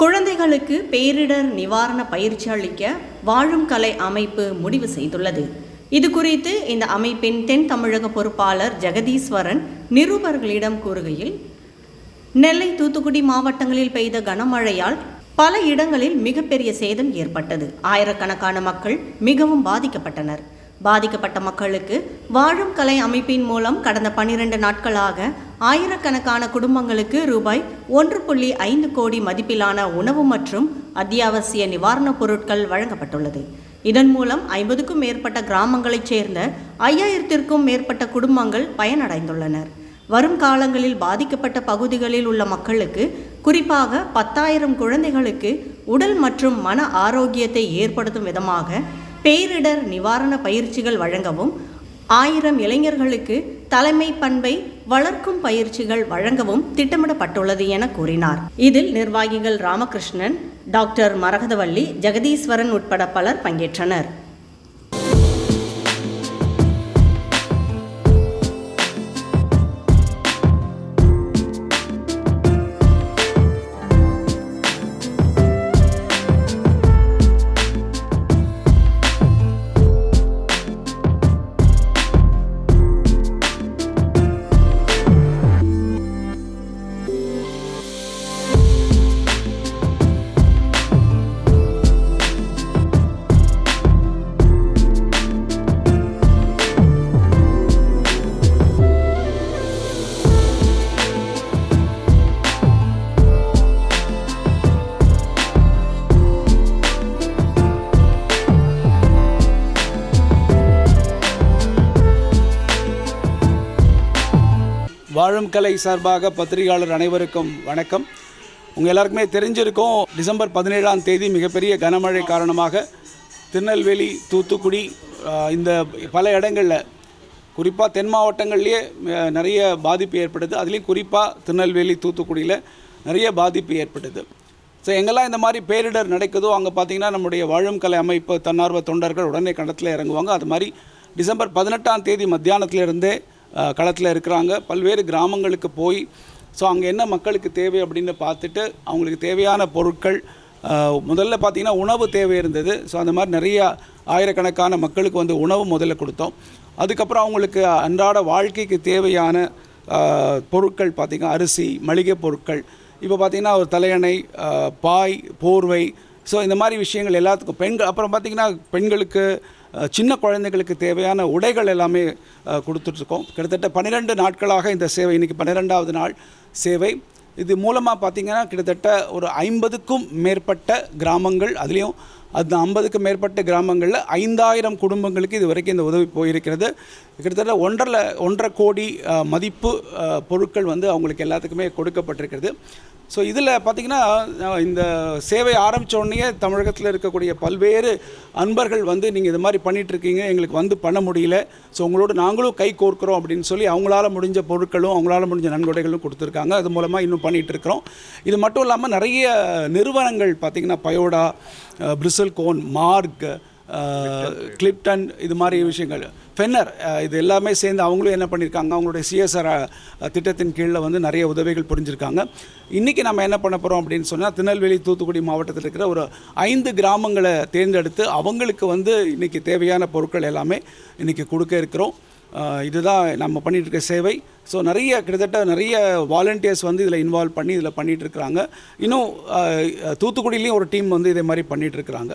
குழந்தைகளுக்கு பேரிடர் நிவாரண பயிற்சி அளிக்க வாழும் கலை அமைப்பு முடிவு செய்துள்ளது. இது குறித்து இந்த அமைப்பின் தென் தமிழக பொறுப்பாளர் ஜெகதீஸ்வரன் நிருபர்களிடம் கூறுகையில் நெல்லை தூத்துக்குடி மாவட்டங்களில் பெய்த கனமழையால் பல இடங்களில் மிகப்பெரிய சேதம் ஏற்பட்டது. ஆயிரக்கணக்கான மக்கள் மிகவும் பாதிக்கப்பட்டனர். பாதிக்கப்பட்ட மக்களுக்கு வாழும் கலை அமைப்பின் மூலம் கடந்த பனிரெண்டு நாட்களாக ஆயிரக்கணக்கான குடும்பங்களுக்கு ரூபாய் ஒன்று புள்ளி ஐந்து கோடி மதிப்பிலான உணவு மற்றும் அத்தியாவசிய நிவாரணப் பொருட்கள் வழங்கப்பட்டுள்ளது. இதன் மூலம் ஐம்பதுக்கும் மேற்பட்ட கிராமங்களைச் சேர்ந்த ஐயாயிரத்திற்கும் மேற்பட்ட குடும்பங்கள் பயனடைந்துள்ளனர். வரும் காலங்களில் பாதிக்கப்பட்ட பகுதிகளில் உள்ள மக்களுக்கு குறிப்பாக பத்தாயிரம் குழந்தைகளுக்கு உடல் மற்றும் மன ஆரோக்கியத்தை ஏற்படுத்தும் விதமாக பேரிடர் நிவாரண பயிற்சிகள் வழங்கவும் ஆயிரம் இளைஞர்களுக்கு தலைமை பண்பை வளர்க்கும் பயிற்சிகள் வழங்கவும் திட்டமிடப்பட்டுள்ளது என கூறினார். இதில் நிர்வாகிகள் ராமகிருஷ்ணன் டாக்டர் மரகதவள்ளி ஜெகதீஸ்வரன் உட்பட பலர் பங்கேற்றனர். வாழும் கலை சார்பாக பத்திரிகையாளர் அனைவருக்கும் வணக்கம். உங்கள் எல்லாருக்குமே தெரிஞ்சிருக்கும் டிசம்பர் பதினேழாம் தேதி மிகப்பெரிய கனமழை காரணமாக திருநெல்வேலி தூத்துக்குடி இந்த பல இடங்களில் குறிப்பாக தென் மாவட்டங்கள்லேயே நிறைய பாதிப்பு ஏற்பட்டது. அதுலேயும் குறிப்பாக திருநெல்வேலி தூத்துக்குடியில் நிறைய பாதிப்பு ஏற்பட்டது. ஸோ எங்கெல்லாம் இந்த மாதிரி பேரிடர் நடக்குதோ அங்கே பார்த்தீங்கன்னா நம்முடைய வாழும் கலை அமைப்பு தன்னார்வ தொண்டர்கள் உடனே கணத்தில் இறங்குவாங்க. அது மாதிரி டிசம்பர் பதினெட்டாம் தேதி மத்தியானத்திலிருந்தே களத்தில் இருக்கிறாங்க. பல்வேறு கிராமங்களுக்கு போய் ஸோ அங்கே என்ன மக்களுக்கு தேவை அப்படின்னு பார்த்துட்டு அவங்களுக்கு தேவையான பொருட்கள் முதல்ல பார்த்தீங்கன்னா உணவு தேவை இருந்தது. ஸோ அந்த மாதிரி நிறைய ஆயிரக்கணக்கான மக்களுக்கு வந்து உணவு முதல்ல கொடுத்தோம். அதுக்கப்புறம் அவங்களுக்கு அன்றாட வாழ்க்கைக்கு தேவையான பொருட்கள் பார்த்திங்கன்னா அரிசி மளிகை பொருட்கள் இப்போ பார்த்திங்கன்னா ஒரு தலையணை பாய் போர்வை ஸோ இந்த மாதிரி விஷயங்கள் எல்லாத்துக்கும் பெண்கள் அப்புறம் பார்த்திங்கன்னா பெண்களுக்கு சின்ன குழந்தைகளுக்கு தேவையான உடைகள் எல்லாமே கொடுத்துட்ருக்கோம். கிட்டத்தட்ட பன்னிரெண்டு நாட்களாக இந்த சேவை இன்றைக்கி பன்னிரெண்டாவது நாள் சேவை. இது மூலமாக பார்த்திங்கன்னா கிட்டத்தட்ட ஒரு ஐம்பதுக்கும் மேற்பட்ட கிராமங்கள் அதுலேயும் அந்த ஐம்பதுக்கு மேற்பட்ட கிராமங்களில் ஐந்தாயிரம் குடும்பங்களுக்கு இது வரைக்கும் இந்த உதவி போயிருக்கிறது. கிட்டத்தட்ட ஒன்றரை ஒன்றரை கோடி மதிப்பு பொருட்கள் வந்து அவங்களுக்கு எல்லாத்துக்குமே கொடுக்கப்பட்டிருக்கிறது. ஸோ இதில் பார்த்திங்கன்னா இந்த சேவை ஆரம்பித்தோடனே தமிழகத்தில் இருக்கக்கூடிய பல்வேறு அன்பர்கள் வந்து நீங்கள் இது மாதிரி பண்ணிகிட்ருக்கீங்க இருக்கீங்க எங்களுக்கு வந்து பண்ண முடியல. ஸோ உங்களோட நாங்களும் கை கோர்க்குறோம் அப்படின்னு சொல்லி அவங்களால முடிஞ்ச பொருட்களும் அவங்களால முடிஞ்ச நன்கொடைகளும் கொடுத்துருக்காங்க. அது மூலமாக இன்னும் பண்ணிகிட்ருக்கிறோம் இது மட்டும் இல்லாமல் நிறைய நிறுவனங்கள் பார்த்திங்கன்னா பயோடா பிரிசல் பிரிசல் கோன் மார்க் கிளிப்டன் இது மாதிரி விஷயங்கள். ஃபென்னர் uh, இது எல்லாமே சேர்ந்து அவங்களும் என்ன பண்ணியிருக்காங்க அவங்களுடைய சிஎஸ்ஆர் uh, திட்டத்தின் கீழே வந்து நிறைய உதவிகள் புரிஞ்சிருக்காங்க. இன்றைக்கி நம்ம என்ன பண்ண போகிறோம் அப்படின்னு சொன்னால் திருநெல்வேலி தூத்துக்குடி மாவட்டத்தில் இருக்கிற ஒரு ஐந்து கிராமங்களை தேர்ந்தெடுத்து அவங்களுக்கு வந்து இன்றைக்கி தேவையான பொருட்கள் எல்லாமே இன்றைக்கி கொடுக்க இருக்கிறோம். இதுதான் நம்ம பண்ணிகிட்டு இருக்க சேவை. ஸோ நிறைய கிட்டத்தட்ட நிறைய வாலண்டியர்ஸ் வந்து இதில் இன்வால்வ் பண்ணி இதில் பண்ணிகிட்ருக்குறாங்க இருக்கிறாங்க இன்னும் தூத்துக்குடியிலையும் ஒரு டீம் வந்து இதே மாதிரி பண்ணிகிட்ருக்குறாங்க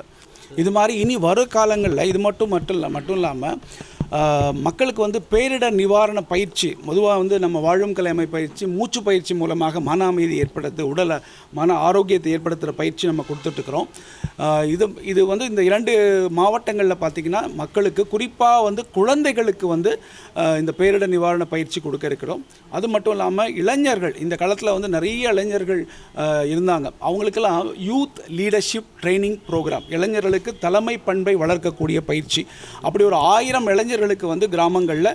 இது மாதிரி இனி வரும் காலங்களில் இது மட்டும் மட்டும் இல்லை மட்டும் இல்லாமல் மக்களுக்கு வந்து பேரிடர் நிவாரண பயிற்சி பொதுவாக வந்து நம்ம வாழும் கலை பயிற்சி மூச்சு பயிற்சி மூலமாக மன அமைதி ஏற்படுத்து உடலை மன ஆரோக்கியத்தை ஏற்படுத்துகிற பயிற்சி நம்ம கொடுத்துட்ருக்குறோம் இது இது வந்து இந்த இரண்டு மாவட்டங்களில் பார்த்திங்கன்னா மக்களுக்கு குறிப்பாக வந்து குழந்தைகளுக்கு வந்து இந்த பேரிடர் நிவாரண பயிற்சி கொடுக்க இருக்கிறோம். அது மட்டும் இல்லாமல் இளைஞர்கள் இந்த காலத்தில் வந்து நிறைய இளைஞர்கள் இருந்தாங்க. அவங்களுக்கெல்லாம் யூத் லீடர்ஷிப் ட்ரைனிங் ப்ரோக்ராம் இளைஞர்களுக்கு தலைமை பண்பை வளர்க்கக்கூடிய பயிற்சி. அப்படி ஒரு ஆயிரம் இளைஞர்களுக்கு வந்து கிராமங்களில்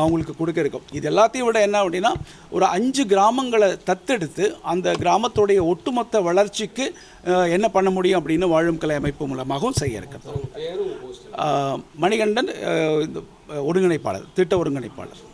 அவங்களுக்கு கொடுக்க இருக்கும். இது எல்லாத்தையும் விட என்ன அப்படின்னா ஒரு அஞ்சு கிராமங்களை தத்தெடுத்து அந்த கிராமத்துடைய ஒட்டுமொத்த வளர்ச்சிக்கு என்ன பண்ண முடியும் அப்படின்னு வாழும் கலை அமைப்பு மூலமாகவும் செய்ய இருக்கிறது மணிகண்டன் ஒருங்கிணைப்பாளர் திட்ட ஒருங்கிணைப்பாளர்.